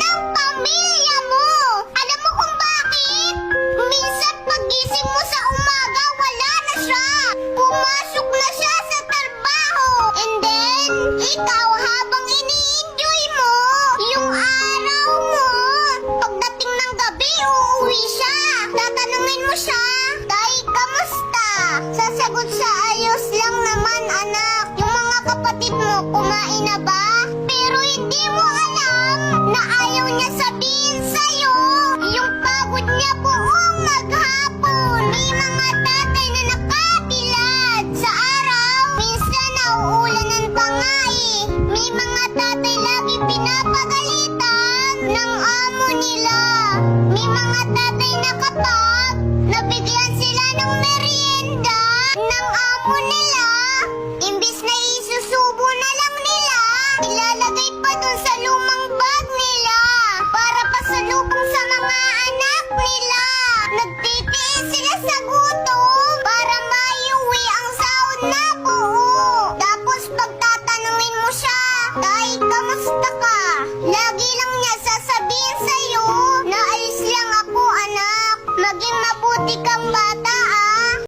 ng pamilya mo. Alam mo kung bakit? Minsan pagising mo sa umaga, wala na siya. Pumasok na siya sa trabaho. And then, ikaw habang ini-enjoy mo yung araw mo, pagdating ng gabi, uuwi siya. Tatanungin mo siya, Tay, kamusta? Sasagot siya, ayos lang naman anak. Yung mga kapatid mo, kumain na ba? Pero hindi mo alam na aming mga tatay lagi pinapagalitan ng amo nila. May mga tatay na kapag nabigyan sila ng merienda ng amo nila, imbis na isusubo na lang nila, ilalagay pa dun sa lumang bag nila para pasalubong sa mga anak nila. Nagtitiis sila sa gutom para maiuwi ang sahod na buo. basta ka. Lagi lang niya sasabihin sa'yo na alis lang ako, anak. Maging mabuti kang bata,